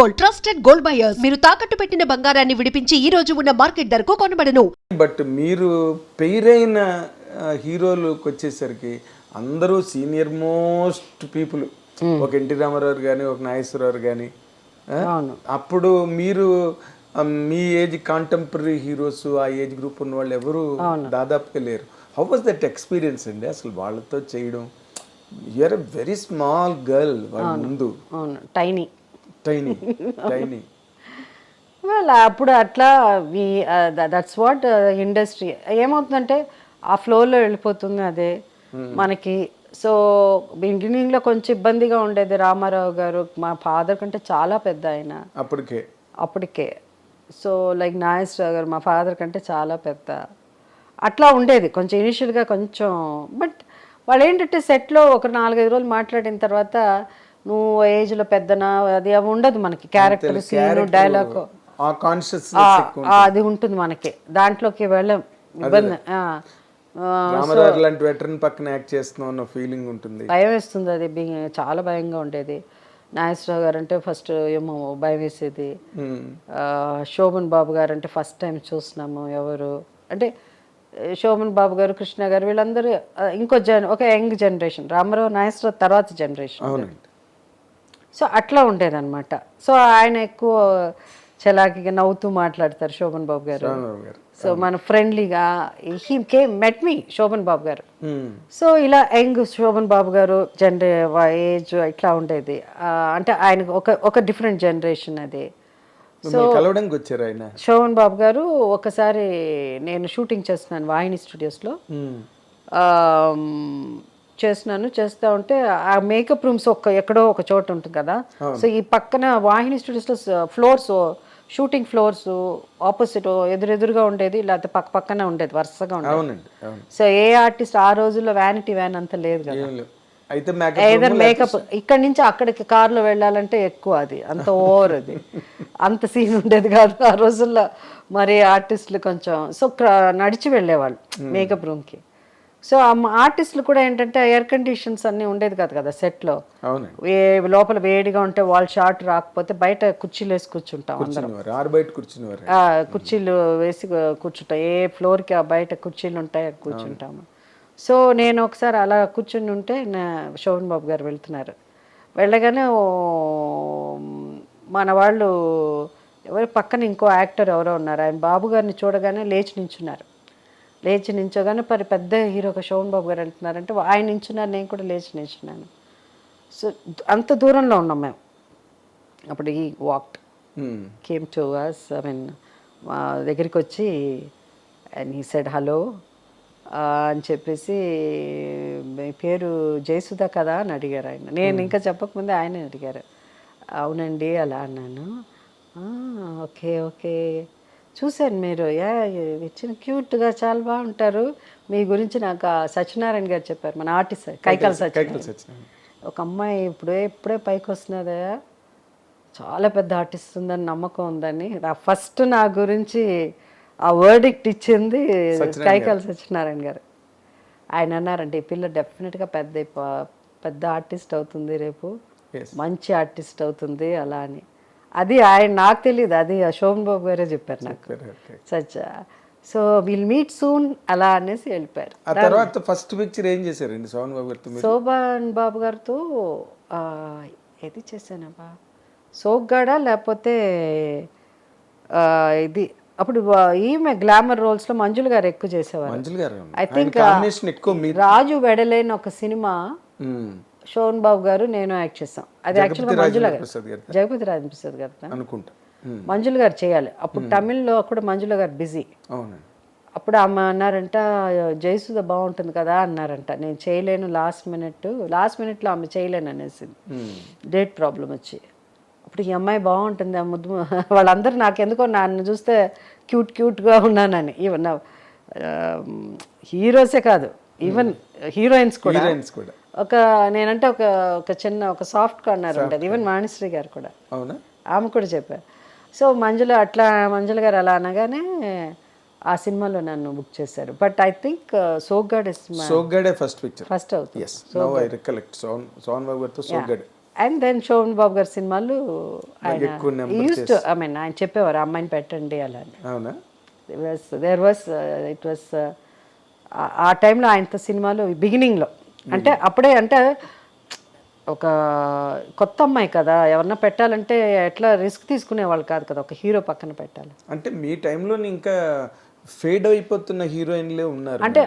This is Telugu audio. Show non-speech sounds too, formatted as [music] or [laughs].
Gold trusted gold buyers. మీరు తాకట్టు పెట్టిన బంగారాన్ని విడిపించి ఈ రోజు ఉన్న మార్కెట్ ధరకు కొనబడను. బట్ మీరు పెయిరైన హీరోలకు వచ్చేసరికి అందరూ సీనియర్ మోస్ట్ పీపుల్. ఒక ఎన్టీ రామారావు కానీ ఒక నాగేశ్వరరావు కానీ అప్పుడు మీరు మీ ఏజ్ కాంటెంపరీ హీరోస్ ఆ ఏజ్ గ్రూప్ ఉన్న వాళ్ళు ఎవరు దాదాపుగా లేరు. హౌ వాజ్ దట్ ఎక్స్పీరియన్స్ అండి? అసలు వాళ్ళతో చేయడం. You are a very small girl వాళ్ళ ముందు. అవును. టైనీ టైనీ టైనీ [laughs] well అప్పుడు అట్లా వి దట్స్ వాట్ ఇండస్ట్రీ ఏమవుతుందంటే ఆ ఫ్లోలో వెళ్ళిపోతుంది అదే మనకి. సో బిగినింగ్లో కొంచెం ఇబ్బందిగా ఉండేది రామారావు గారు. మా ఫాదర్ కంటే చాలా పెద్ద ఆయన. అప్పటికే. అప్పటికే. సో లైక్ నాగేశ్వరరావు గారు మా ఫాదర్ కంటే చాలా పెద్ద. అట్లా ఉండేది. కొంచెం ఇనిషియల్గా కొంచెం బట్ వాళ్ళు ఏంటంటే సెట్లో ఒక నాలుగైదు రోజులు మాట్లాడిన తర్వాత నువ్వు ఏజ్లో పెద్దనా? అది అవి ఉండదు మనకి. క్యారెక్టర్ సీన్ డైలాగ్ అది ఉంటుంది మనకి. దాంట్లోకి వెళ్ళం. ఇబ్బంది. లాంటి వెటరన్ పక్కన యాక్ట్ చేస్తున్నాం అన్న ఫీలింగ్ ఉంటుంది. భయం వేస్తుంది అది. చాలా భయంగా ఉండేది. నాగేశ్వరరావు గారు అంటే ఫస్ట్ ఏమో భయం వేసేది. శోభన్ బాబు గారు అంటే ఫస్ట్ టైం చూస్తున్నాము ఎవరు? అంటే శోభన్ బాబు గారు కృష్ణ గారు వీళ్ళందరూ ఇంకో జన్ ఒక యంగ్ జనరేషన్ రామారావు నాగేశ్వరరావు తర్వాత జనరేషన్ అవునండి. సో అట్లా ఉండేదన్నమాట. సో ఆయన ఎక్కువ చలాకీగా నవ్వుతూ మాట్లాడతారు శోభన్ బాబు గారు. సో మన ఫ్రెండ్లీగా he came met me Sobhan Babu గారు. సో ఇలా యంగ్ శోభన్ బాబు గారు జనరే ఏజ్ ఇట్లా ఉండేది. అంటే ఆయనకు ఒక ఒక డిఫరెంట్ జనరేషన్ అది. కలవడానికి వచ్చారు ఆయన. శోభన్ బాబు గారు ఒకసారి నేను షూటింగ్ చేస్తున్నాను వాహిని స్టూడియోస్లో. చేస్తున్నాను చేస్తూ ఉంటే ఆ మేకప్ రూమ్స్ ఒక ఎక్కడో ఒక చోట ఉంటుంది కదా. సో ఈ పక్కన వాహిని స్టూడియోస్లో ఫ్లోర్స్ షూటింగ్ ఫ్లోర్స్ ఆపోజిట్ ఎదురెదురుగా ఉండేది లేకపోతే పక్క పక్కనే ఉండేది వరుసగా ఉండేది. సో ఏ ఆర్టిస్ట్ ఆ రోజుల్లో వ్యానిటీ వ్యాన్ అంత లేదు కదా. ఏం లేవు అయితే మేకప్ ఏదర్ మేకప్ ఇక్కడి నుంచి అక్కడికి కార్లో వెళ్ళాలంటే ఎక్కువ అది అంత ఓవర్ అది. [laughs] అంత సీన్ ఉండేది కాదు. ఆ రోజుల్లో మరి ఆర్టిస్టులు కొంచెం సో నడిచి వెళ్ళేవాళ్ళు మేకప్ రూమ్కి సో ఆర్టిస్టులు కూడా ఏంటంటే ఎయిర్ కండిషన్స్ అన్నీ ఉండేది కాదు కదా సెట్లో. ఏ లోపల వేడిగా ఉంటే వాళ్ళ షార్ట్ రాకపోతే బయట కుర్చీలు వేసి కూర్చుంటాం కుర్చీలు వేసి కూర్చుంటాం. ఏ ఫ్లోర్కి ఆ బయట కుర్చీలు ఉంటాయి కూర్చుంటాము. సో నేను ఒకసారి అలా కూర్చుని ఉంటే నా శోభన్ బాబు గారు వెళ్తున్నారు. వెళ్ళగానే మన వాళ్ళు ఎవరు పక్కన ఇంకో యాక్టర్ ఎవరో ఉన్నారు. ఆయన బాబు గారిని చూడగానే లేచి నించున్నారు. లేచి నించోగానే మరి పెద్ద హీరోగా శోభన్ బాబు గారు వెళ్తున్నారంటే ఆయన నించున్నారు నేను కూడా లేచి నించున్నాను. సో అంత దూరంలో ఉన్నాం మేము. అప్పుడు ఈ Hmm. Came to us I mean మా దగ్గరికి వచ్చి అండ్ హీ సెడ్ హలో అని చెప్పేసి మీ పేరు జయసుధ కదా? అని అడిగారు ఆయన. నేను ఇంకా చెప్పకముందే ఆయన అడిగారు. అవునండి అలా అన్నాను. "ఆ, ఓకే ఓకే. చూశాను మీరు. యా ఇచ్చిన క్యూట్గా చాలా బాగుంటారు. మీ గురించి నాకు సత్యనారాయణ గారు చెప్పారు మన ఆర్టిస్ట్ కైకాల సత్యనారాయణ. ఒక అమ్మాయి ఇప్పుడే ఇప్పుడే పైకి వస్తున్నదా? చాలా పెద్ద ఆర్టిస్ట్ ఉందని నమ్మకం ఉందని. ఫస్ట్ నా గురించి ఆ వర్డిక్ట్ ఇచ్చింది కైకాల సత్యనారాయణ గారు. ఆయన అన్నారంటే ఈ పిల్ల డెఫినెట్గా పెద్ద పెద్ద ఆర్టిస్ట్ అవుతుంది రేపు. మంచి ఆర్టిస్ట్ అవుతుంది అలా అని. అది ఆయన నాకు తెలియదు అది శోభన్ బాబు గారే చెప్పారు నాకు. చెప్పారు, okay. Such so will meet soon అలా అనేసి వెళ్ళిపోయారు. ఆ తర్వాత ఫస్ట్ పిక్చర్ ఏం చేశారండి సోహన్ బాబు గారితో శోభన్ బాబు గారితో ఏది చేశానబ్బా? సోగ్గాడ లేకపోతే ఇది అప్పుడు ఈమె గ్లామర్ రోల్స్లో మంజుల గారు ఎక్కువ చేసేవారు. ఐ థింక్ రాజు వెడలేని ఒక సినిమా. శోభన్ బాబు గారు నేను యాక్ట్ చేస్తాం అది యాక్చువల్గా మంజుల గారు. జగపతి రాజేంద్ర ప్రసాద్ గారు అనుకుంటా. మంజుల గారు చేయాలి. అప్పుడు తమిళ్ళో కూడా మంజుల గారు బిజీ. అప్పుడు ఆమె అన్నారంట జయసుధ బాగుంటుంది కదా అన్నారంట. నేను చేయలేను లాస్ట్ మినిట్ లాస్ట్ మినిట్లో ఆమె చేయలేను అనేసి. Hmm. డేట్ ప్రాబ్లం వచ్చి. అప్పుడు ఈ అమ్మాయి బాగుంటుంది ఆ ముద్దు వాళ్ళందరూ నాకు ఎందుకో నన్ను చూస్తే క్యూట్ క్యూట్గా ఉన్నానని. ఈవెన్ హీరోసే కాదు. ఈవెన్ హీరోయిన్స్ కూడా. హీరోయిన్స్ కూడా. ఒక నేనంటే ఒక ఒక చిన్న ఒక సాఫ్ట్ కార్నర్ ఉంటుంది. ఈవెన్ మాణిశ్రీ గారు కూడా. అవునా? ఆమె కూడా చెప్పారు. సో మంజుల అట్లా మంజుల గారు అలా అనగానే ఆ సినిమాలో నన్ను బుక్ చేశారు. బట్ ఐ థింక్ సోగ్గాడ్ ఇస్ సోగ్గాడే ఫస్ట్ పిక్చర్ ఫస్ట్ అవుతుంది. Yes I recollect Sohan Sohan Babu గారితో సోగ్గాడే అండ్ దెన్ శోభన్ బాబు గారి సినిమాలు ఆయన ఎక్కువ number use to I mean ఆయన చెప్పేవారు అమ్మాయిని పెట్టండి అలా అవునా? దేర్ వాస్ ఇట్ వాస్ ఆ టైంలో ఆయనతో సినిమాలు బిగినింగ్లో అంటే అప్పుడే అంటే ఒక కొత్త అమ్మాయి కదా ఎవరన్నా పెట్టాలంటే ఎట్లా రిస్క్ తీసుకునేవాళ్ళు కాదు కదా ఒక హీరో పక్కన పెట్టాలి. అంటే మీ టైంలో ఇంకా ఫేడ్ అయిపోతున్న హీరోయిన్లే ఉన్నారు. అంటే